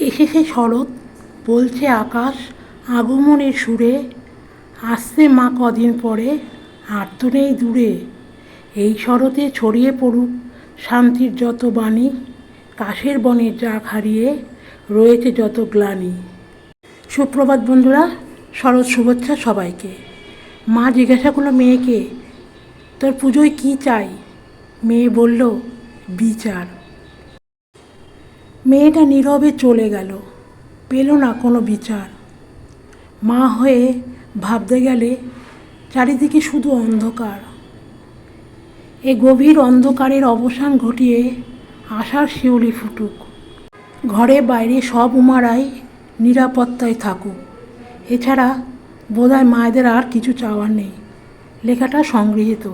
এসেছে শরৎ, বলছে আকাশ, আগমনের সুরে, আসছে মা কদিন পরে, আর তো নেই দূরে। এই শরতে ছড়িয়ে পড়ুক শান্তির যত বাণী, কাশের বনের জাগ হারিয়ে রয়েছে যত গ্লানি। সুপ্রভাত বন্ধুরা, শরৎ শুভেচ্ছা সবাইকে। মা জিজ্ঞাসা করল, মেয়েকে, তোর পুজোয় কী চাই? মেয়ে বলল, বিচার। মেয়েটা নীরবে চলে গেল। পেল না কোনো বিচার। মা হয়ে ভাবতে গেলে চারিদিকে শুধু অন্ধকার। এ গভীর অন্ধকারের অবসান ঘটিয়ে আশার শিউলি ফুটুক। ঘরে বাইরে সব উমারাই নিরাপত্তায় থাকুক। এছাড়া বোধহয় মায়েদের আর কিছু চাওয়ার নেই। লেখাটা সংগৃহীত।